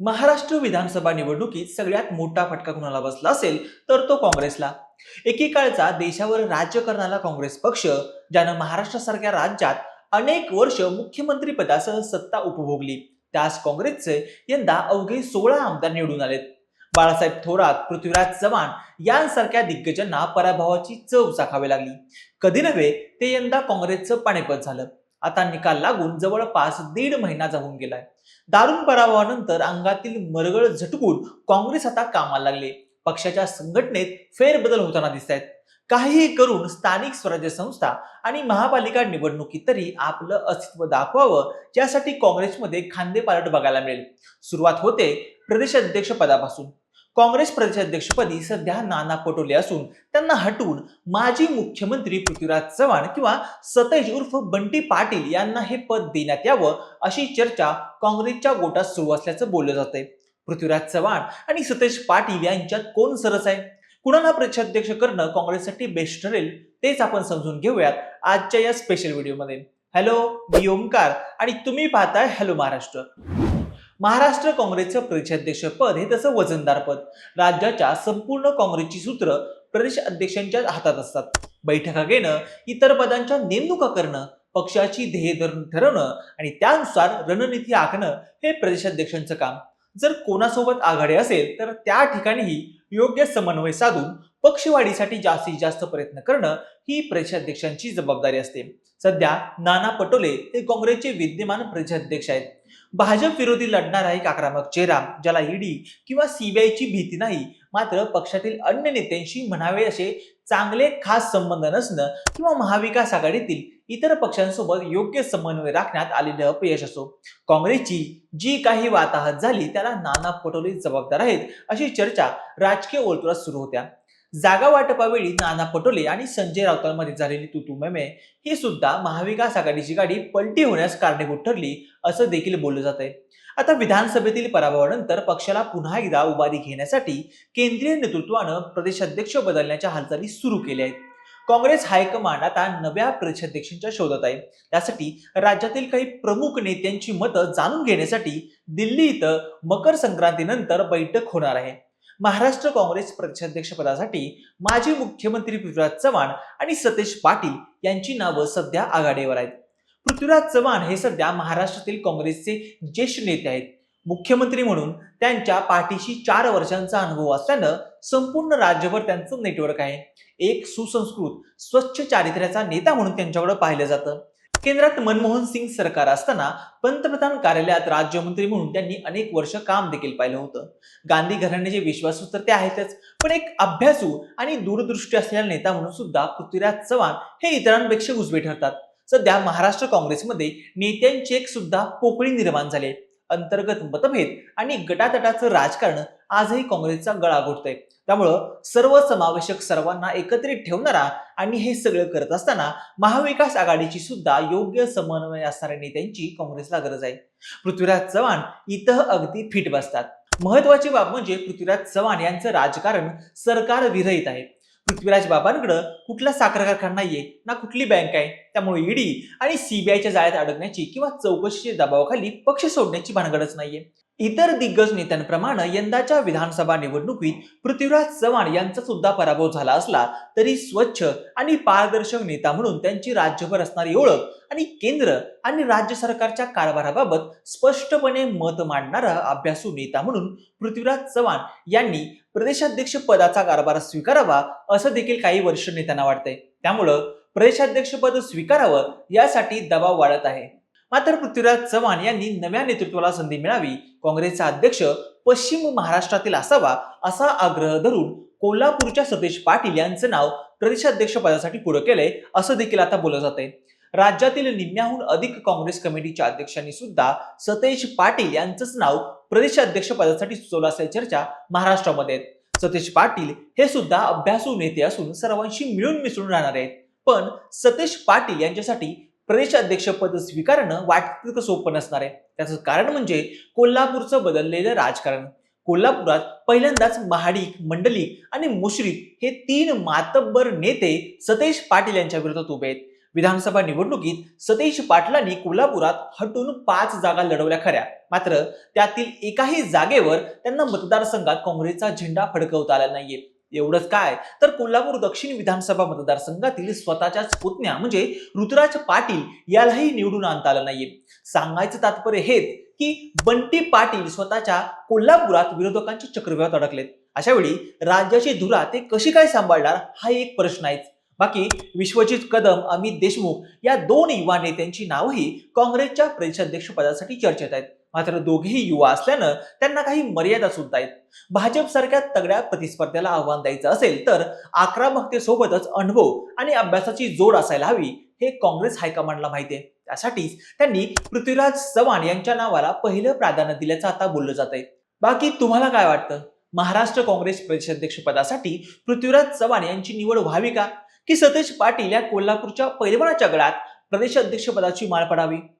महाराष्ट्र विधानसभा निवडणुकीत सगळ्यात मोठा फटका कुणाला बसला असेल तर तो काँग्रेसला. एकेकाळचा देशावर राज्य करणारा काँग्रेस पक्ष ज्यानं महाराष्ट्रासारख्या राज्यात अनेक वर्ष मुख्यमंत्री पदासह सत्ता उपभोगली त्याच काँग्रेसचे यंदा अवघे सोळा आमदार निवडून आलेत. बाळासाहेब थोरात पृथ्वीराज चव्हाण यांसारख्या दिग्गजांना पराभवाची चव चाखावी लागली. कधी नव्हे ते यंदा काँग्रेसचं पाणीपत झालं. आता निकाल लागून जवळपास दीड महिना जाऊन गेलाय. दारुण पराभवानंतर अंगातील मरगळ झटकून काँग्रेस आता कामाला लागले. पक्षाच्या संघटनेत फेरबदल होताना दिसत आहेत काहीही करून स्थानिक स्वराज्य संस्था आणि महापालिका निवडणुकीत तरी आपलं अस्तित्व दाखवावं यासाठी काँग्रेसमध्ये खांदेपालट बघायला मिळेल. सुरुवात होते प्रदेशाध्यक्ष पदापासून काँग्रेस प्रदेशाध्यक्षपदी सध्या नाना पटोले असून त्यांना हटवून माजी मुख्यमंत्री पृथ्वीराज चव्हाण किंवा सतेज उर्फ बंटी पाटील यांना हे पद देण्यात यावं अशी चर्चा काँग्रेसच्या गोटात सुरू असल्याचं बोललं जातंय. पृथ्वीराज चव्हाण आणि सतेज पाटील यांच्यात कोण सरस आहे? कुणाला प्रदेशाध्यक्ष करणं काँग्रेससाठी बेस्ट ठरेल तेच आपण समजून घेऊयात आजच्या या स्पेशल व्हिडिओमध्ये हॅलो मी ओमकार आणि तुम्ही पाहताय हॅलो महाराष्ट्र महाराष्ट्र काँग्रेसचं प्रदेशाध्यक्ष पद हे तसं वजनदार पद. राज्याच्या संपूर्ण काँग्रेसची सूत्र प्रदेश अध्यक्षांच्या हातात असतात. बैठका घेणं इतर पदांच्या नेमणुका करणं पक्षाची ध्येय धरून ठरवणं आणि त्यानुसार रणनीती आखणं हे प्रदेशाध्यक्षांचं काम. जर कोणासोबत आघाडी असेल तर त्या ठिकाणीही योग्य समन्वय साधून पक्षवाढीसाठी जास्तीत जास्त प्रयत्न करणं ही प्रदेशाध्यक्षांची जबाबदारी असते. सध्या नाना पटोले हे काँग्रेसचे विद्यमान प्रदेशाध्यक्ष आहेत. भाजप विरोधी लढणारा एक आक्रमक चेहरा ज्याला ईडी किंवा सीबीआयची भीती नाही मात्र पक्षातील अन्य नेत्यांशी म्हणावे असे चांगले खास संबंध नसणं किंवा महाविकास आघाडीतील इतर पक्षांसोबत योग्य समन्वय राखण्यात आलेलं अपयश असो. काँग्रेसची जी काही वाताहत झाली त्याला नाना पटोले जबाबदार आहेत अशी चर्चा राजकीय वर्तुळात सुरू होत्या. जागा वाटपावेळी नाना पटोले आणि संजय राऊतांमध्ये झालेली तुतुमेमे ही सुद्धा महाविकास आघाडीची गाडी पलटी होण्यास कारणीभूत ठरली असं देखील बोललं जात आहे आता विधानसभेतील पराभवानंतर पक्षाला पुन्हा एकदा उभारी घेण्यासाठी केंद्रीय नेतृत्वानं प्रदेशाध्यक्ष बदलण्याच्या हालचाली सुरू केल्या आहेत. काँग्रेस हायकमांड आता नव्या प्रदेशाध्यक्षांच्या शोधात आहे. त्यासाठी राज्यातील काही प्रमुख नेत्यांची मतं जाणून घेण्यासाठी दिल्ली इथं मकर संक्रांतीनंतर बैठक होणार आहे. महाराष्ट्र काँग्रेस प्रदेशाध्यक्षपदासाठी माजी मुख्यमंत्री पृथ्वीराज चव्हाण आणि सतेज पाटील यांची नावं सध्या आघाडीवर आहेत. पृथ्वीराज चव्हाण हे सध्या महाराष्ट्रातील काँग्रेसचे ज्येष्ठ नेते आहेत. मुख्यमंत्री म्हणून त्यांच्या पाठीशी चार वर्षांचा अनुभव असल्यानं संपूर्ण राज्यभर त्यांचं नेटवर्क आहे. एक सुसंस्कृत स्वच्छ चारित्र्याचा नेता म्हणून त्यांच्याकडे पाहिलं जातं. केंद्रात मनमोहन सिंग सरकार असताना पंतप्रधान कार्यालयात राज्यमंत्री म्हणून त्यांनी अनेक वर्ष काम देखील पाहिलं होतं. गांधी घराण्याचे विश्वासू तर ते आहेतच पण एक अभ्यासू आणि दूरदृष्टी असलेला नेता म्हणून सुद्धा पृथ्वीराज चव्हाण हे इतरांपेक्षा उजवे ठरतात. सध्या महाराष्ट्र काँग्रेसमध्ये नेत्यांची एक सुद्धा पोकळी निर्माण झाली. अंतर्गत मतभेद आणि गटातटाचं राजकारण आजही काँग्रेसचा गळा घोटतोय. त्यामुळं सर्व समावेशक सर्वांना एकत्रित ठेवणारा आणि हे सगळं करत असताना महाविकास आघाडीची सुद्धा योग्य समन्वय असणाऱ्या नेत्यांची काँग्रेसला गरज आहे. पृथ्वीराज चव्हाण इथं अगदी फिट बसतात. महत्वाची बाब म्हणजे पृथ्वीराज चव्हाण यांचं राजकारण सरकार विरहित आहे. पृथ्वीराज बाबांकडे कुठला साखर कारखाना नाहीये ना कुठली बँक आहे त्यामुळे ईडी आणि सीबीआयच्या जाळ्यात अडकण्याची किंवा चौकशीच्या दबावाखाली पक्ष सोडण्याची भानगडच नाहीये. इतर दिग्गज नेत्यांप्रमाणे यंदाच्या विधानसभा निवडणुकीत पृथ्वीराज चव्हाण यांचा सुद्धा पराभव झाला असला तरी स्वच्छ आणि पारदर्शक नेता म्हणून त्यांची राज्यभर असणारी ओळख आणि केंद्र आणि राज्य सरकारच्या कारभाराबाबत स्पष्टपणे मत मांडणारा अभ्यासू नेता म्हणून पृथ्वीराज चव्हाण यांनी प्रदेशाध्यक्ष पदाचा कारभार स्वीकारावा असं देखील काही वरिष्ठ नेत्यांना वाटतंय. त्यामुळं प्रदेशाध्यक्षपद स्वीकारावं यासाठी दबाव वाढत आहे. मात्र पृथ्वीराज चव्हाण यांनी नव्या नेतृत्वाला संधी मिळावी काँग्रेसचा अध्यक्ष पश्चिम महाराष्ट्रातील असावा असा आग्रह धरून कोल्हापूरच्या सतीश पाटील यांचं नाव प्रदेशाध्यक्ष पदासाठी पुढे केलंय असं देखील आता बोललं जात आहे राज्यातील निम्म्याहून अधिक काँग्रेस कमिटीच्या अध्यक्षांनी सुद्धा सतेज पाटील यांचंच नाव प्रदेशाध्यक्ष पदासाठी सुचवलं असल्याची चर्चा महाराष्ट्रामध्ये. सतेज पाटील हे सुद्धा अभ्यासू नेते असून सर्वांशी मिळून मिसळून राहणार आहेत. पण सतेज पाटील यांच्यासाठी प्रदेशाध्यक्षपद स्वीकारणं वाटतं सोपं नसणार आहे. त्याचं कारण म्हणजे कोल्हापूरचं बदललेलं राजकारण. कोल्हापुरात पहिल्यांदाच महाडिक मंडलिक आणि मुश्रीफ हे तीन मातब्बर नेते सतेज पाटील यांच्या विरोधात उभे आहेत. विधानसभा निवडणुकीत सतीश पाटलांनी कोल्हापुरात हटून पाच जागा लढवल्या खऱ्या. मात्र त्यातील एकाही जागेवर त्यांना मतदारसंघात काँग्रेसचा झेंडा फडकवता आला नाहीये. एवढंच काय? तर कोल्हापूर दक्षिण विधानसभा मतदारसंघातील स्वतःच्याच पुतण्या म्हणजे ऋतुराज पाटील यालाही निवडून आणता आलं नाहीये. सांगायचं तात्पर्य हेच की बंटी पाटील स्वतःच्या कोल्हापुरात विरोधकांची चक्रव्यूहात अडकलेत. अशा वेळी राज्याची धुरा ते कशी काय सांभाळणार हा एक प्रश्न आहे बाकी विश्वजित कदम अमित देशमुख या दोन युवा नेत्यांची नावही काँग्रेसच्या प्रदेशाध्यक्ष पदासाठी चर्चेत आहेत. मात्र दोघेही युवा असल्यानं त्यांना काही मर्यादा सुद्धा आहेत. भाजप सारख्या तगड्या प्रतिस्पर्ध्याला आव्हान द्यायचं असेल तर आक्रमकतेसोबतच अनुभव आणि अभ्यासाची जोड असायला हवी हे काँग्रेस हायकमांडला माहिती आहे. त्यासाठीच त्यांनी पृथ्वीराज चव्हाण यांच्या नावाला पहिलं प्राधान्य दिल्याचं आता बोललं जात आहे बाकी तुम्हाला काय वाटतं? महाराष्ट्र काँग्रेस प्रदेशाध्यक्ष पदासाठी पृथ्वीराज चव्हाण यांची निवड व्हावी का? की सतेज पाटील या कोल्हापूरच्या पैलवानाच्या गळात प्रदेशाध्यक्ष पदाची माळ पडावी?